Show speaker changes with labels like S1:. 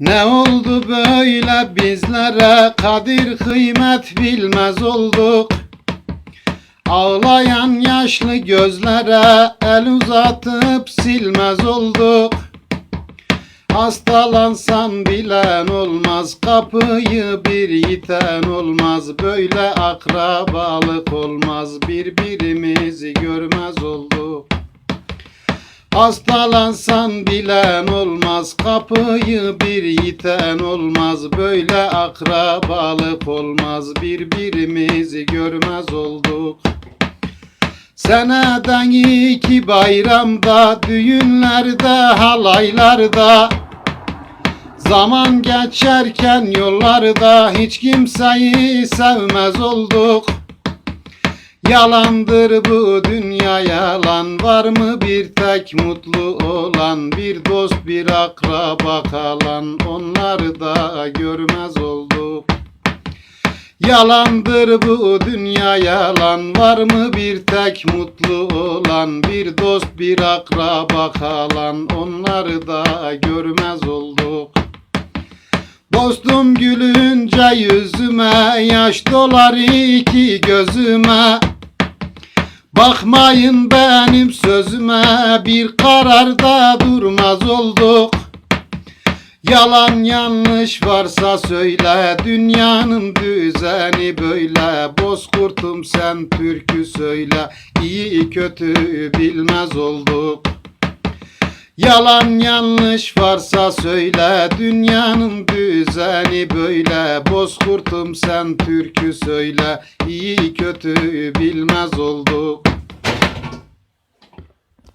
S1: Ne oldu böyle bizlere? Kadir kıymet bilmez olduk. Ağlayan yaşlı gözlere el uzatıp silmez olduk. Hastalansam bilen olmaz Kapıyı bir yiten olmaz. Böyle akrabalık olmaz Birbirimizi görmez olduk Hastalansan bilen olmaz Kapıyı bir yiten olmaz. Böyle akrabalık olmaz Birbirimizi görmez olduk. Seneden iki bayramda, düğünlerde, halaylarda. Zaman geçerken yollarda hiç kimseyi sevmez olduk Yalandır bu dünya yalan. Var mı bir tek mutlu olan? Bir dost bir akraba kalan. Onları da görmez olduk Yalandır bu dünya yalan. Var mı bir tek mutlu olan? Bir dost bir akraba kalan. Onları da görmez olduk Dostum gülünce yüzüme Yaş dolar iki gözüme Bakmayın benim sözüme Bir kararda durmaz olduk. Yalan yanlış varsa söyle Dünyanın düzeni böyle. Bozkurtum sen türkü söyle İyi kötü bilmez olduk Yalan yanlış varsa söyle. Dünyanın düzeni böyle. Bozkurtum sen türkü söyle. İyi kötü bilmez olduk